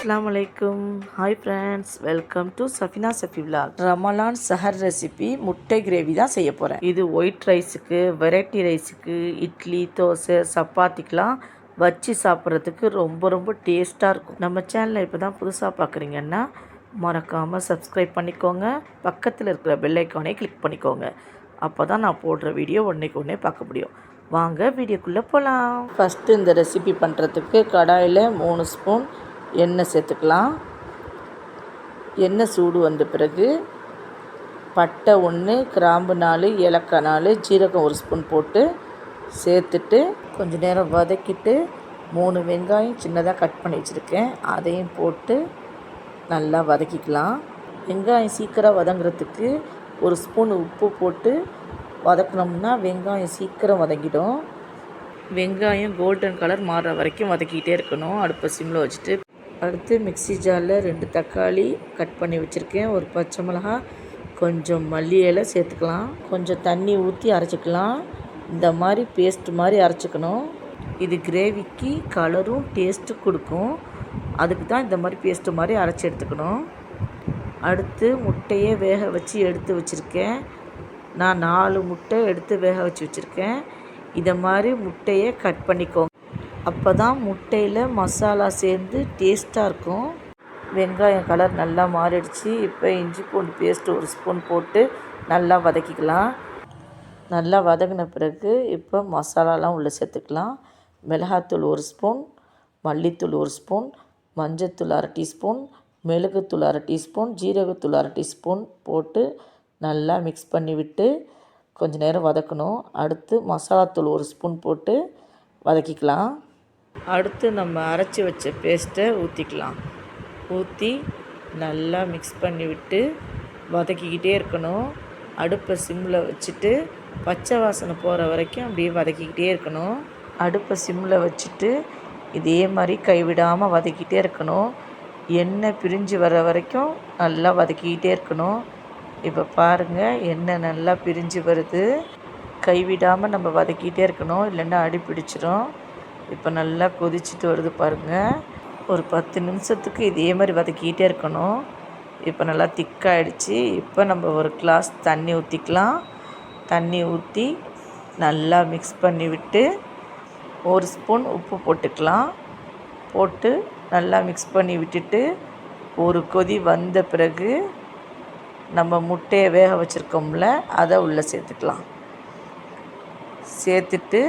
அஸ்ஸலாமு அலைக்கும் hi friends welcome to Safina Safi vlog Ramalan Sahar recipe முட்டை gravy தான் செய்ய போகிறேன் இது ஒயிட் ரைஸுக்கு வெரைட்டி ரைஸுக்கு இட்லி தோசை சப்பாத்திக்கெலாம் வச்சு சாப்பிட்றதுக்கு ரொம்ப ரொம்ப டேஸ்ட்டாக இருக்கும். நம்ம சேனலை இப்போ தான் புதுசாக பார்க்குறீங்கன்னா மறக்காமல் சப்ஸ்கிரைப் பண்ணிக்கோங்க. பக்கத்தில் இருக்கிற பெல் ஐக்கானே கிளிக் பண்ணிக்கோங்க. அப்போ தான் நான் போடுற வீடியோ ஒன்றைக்கு ஒன்றே பார்க்க முடியும். வாங்க வீடியோக்குள்ளே போகலாம் ஃபஸ்ட்டு இந்த ரெசிபி பண்ணுறதுக்கு கடாயில் மூணு ஸ்பூன் எண்ணெய் சேர்த்துக்கலாம். எண்ணெய் சூடு வந்த பிறகு பட்டை ஒன்று கிராம்பு நாலு ஏலக்காய் நாலு ஜீரகம் ஒரு ஸ்பூன் போட்டு சேர்த்துட்டு கொஞ்சம் நேரம் வதக்கிட்டு மூணு வெங்காயம் சின்னதாக கட் பண்ணி வச்சுருக்கேன். அதையும் போட்டு நல்லா வதக்கிக்கலாம். வெங்காயம் சீக்கிரம் வதங்குறதுக்கு ஒரு ஸ்பூன் உப்பு போட்டு வதக்கினோம்னா வெங்காயம் சீக்கிரம் வதங்கிடும். வெங்காயம் கோல்டன் கலர் மாறுற வரைக்கும் வதக்கிக்கிட்டே இருக்கணும். அடுப்பை சிம்மில் வச்சுட்டு அடுத்து மிக்ஸி ஜாரில் ரெண்டு தக்காளி கட் பண்ணி வச்சுருக்கேன். ஒரு பச்சை மிளகா கொஞ்சம் மல்லி இலை சேர்த்துக்கலாம். கொஞ்சம் தண்ணி ஊற்றி அரைச்சிக்கலாம். இந்த மாதிரி பேஸ்ட் மாதிரி அரைச்சிக்கணும். இது கிரேவிக்கு கலரும் டேஸ்ட்டு கொடுக்கும். அதுக்கு தான் இந்த மாதிரி பேஸ்ட்டு மாதிரி அரைச்சி எடுத்துக்கணும். அடுத்து முட்டையை வேக வச்சு எடுத்து வச்சுருக்கேன். நான் நாலு முட்டை எடுத்து வேக வச்சு வச்சுருக்கேன். இதை மாதிரி முட்டையை கட் பண்ணிக்கோங்க. அப்போ தான் முட்டையில் மசாலா சேர்ந்து டேஸ்ட்டாக இருக்கும். வெங்காயம் கலர் நல்லா மாறிடுச்சு. இப்போ இஞ்சி பூண்டு பேஸ்ட்டு ஒரு ஸ்பூன் போட்டு நல்லா வதக்கிக்கலாம். நல்லா வதங்கின பிறகு இப்போ மசாலாலாம் உள்ளே சேர்த்துக்கலாம். மிளகாத்தூள் ஒரு ஸ்பூன் மல்லித்தூள் ஒரு ஸ்பூன் மஞ்சத்தூள் அரை டீஸ்பூன் மிளகுத்தூள் அரை டீஸ்பூன் ஜீரகத்தூள் அரை டீஸ்பூன் போட்டு நல்லா மிக்ஸ் பண்ணி விட்டு கொஞ்சம் நேரம் வதக்கணும். அடுத்து மசாலாத்தூள் ஒரு ஸ்பூன் போட்டு வதக்கிக்கலாம். அடுத்து நம்ம அரைச்சி வச்ச பேஸ்ட்டை ஊற்றிக்கலாம் ஊற்றி நல்லா மிக்ஸ் பண்ணி விட்டு வதக்கிக்கிட்டே இருக்கணும். அடுப்பை சிம்மில் வச்சுட்டு பச்சை வாசனை போகிற வரைக்கும் அப்படியே வதக்கிக்கிட்டே இருக்கணும். அடுப்பை சிம்மில் வச்சுட்டு இதே மாதிரி கைவிடாமல் வதக்கிட்டே இருக்கணும். எண்ணெய் பிரிஞ்சு வர வரைக்கும் நல்லா வதக்கிக்கிட்டே இருக்கணும். இப்போ பாருங்கள் எண்ணெய் நல்லா பிரிஞ்சு வருது. கைவிடாமல் நம்ம வதக்கிட்டே இருக்கணும். இல்லைன்னா அடி பிடிச்சிரும். இப்போ நல்லா கொதிச்சுட்டு வருது பாருங்கள் ஒரு பத்து நிமிஷத்துக்கு இதே மாதிரி வதக்கிக்கிட்டே இருக்கணும். இப்போ நல்லா திக்காகிடுச்சு இப்போ நம்ம ஒரு கிளாஸ் தண்ணி ஊற்றிக்கலாம் தண்ணி ஊற்றி நல்லா மிக்ஸ் பண்ணி விட்டு ஒரு ஸ்பூன் உப்பு போட்டுக்கலாம். போட்டு நல்லா மிக்ஸ் பண்ணி விட்டுட்டு ஒரு கொதி வந்த பிறகு நம்ம முட்டையை வேக வச்சுருக்கோம்ல அதை உள்ளே சேர்த்துக்கலாம். சேர்த்துட்டு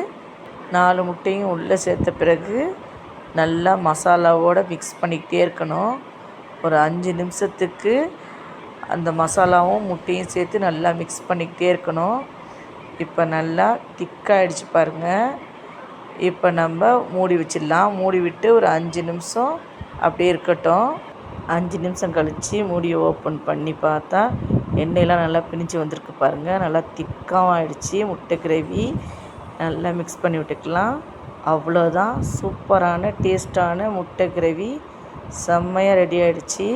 நாலு முட்டையும் உள்ளே சேர்த்த பிறகு நல்லா மசாலாவோடு மிக்ஸ் பண்ணிக்கிட்டே இருக்கணும். ஒரு அஞ்சு நிமிஷத்துக்கு அந்த மசாலாவும் முட்டையும் சேர்த்து நல்லா மிக்ஸ் பண்ணிக்கிட்டே இருக்கணும். இப்போ நல்லா திக்காகிடுச்சு பாருங்கள் இப்போ நம்ம மூடி வச்சிடலாம். மூடி விட்டு ஒரு அஞ்சு நிமிஷம் அப்படியே இருக்கட்டும். அஞ்சு நிமிஷம் கழித்து மூடியை ஓப்பன் பண்ணி பார்த்தா எண்ணெயெலாம் நல்லா பிணிஞ்சு வந்திருக்கு பாருங்கள் நல்லா திக்காகவும் ஆகிடுச்சி முட்டை கிரேவி நல்லா மிக்ஸ் பண்ணி விட்டுக்கலாம். அவ்வளோதான் சூப்பரான டேஸ்ட்டான முட்டை கிரேவி. செம்மையாக ரெடி ஆகிடுச்சி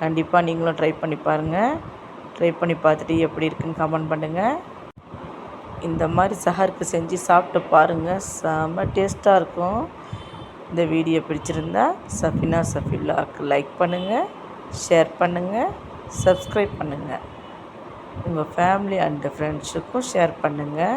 கண்டிப்பாக நீங்களும் ட்ரை பண்ணி பாருங்கள் ட்ரை பண்ணி பார்த்துட்டு எப்படி இருக்குன்னு கமெண்ட் பண்ணுங்கள் இந்த மாதிரி சஹருக்கு செஞ்சு சாப்பிட்டு பாருங்கள் செம்ம டேஸ்ட்டாக இருக்கும். இந்த வீடியோ பிடிச்சிருந்தா சஃபினா சஃபில்லாக்கு லைக் பண்ணுங்கள் ஷேர் பண்ணுங்கள் சப்ஸ்கிரைப் பண்ணுங்கள் உங்கள் ஃபேமிலி அண்ட் ஃப்ரெண்ட்ஸுக்கும் ஷேர் பண்ணுங்கள்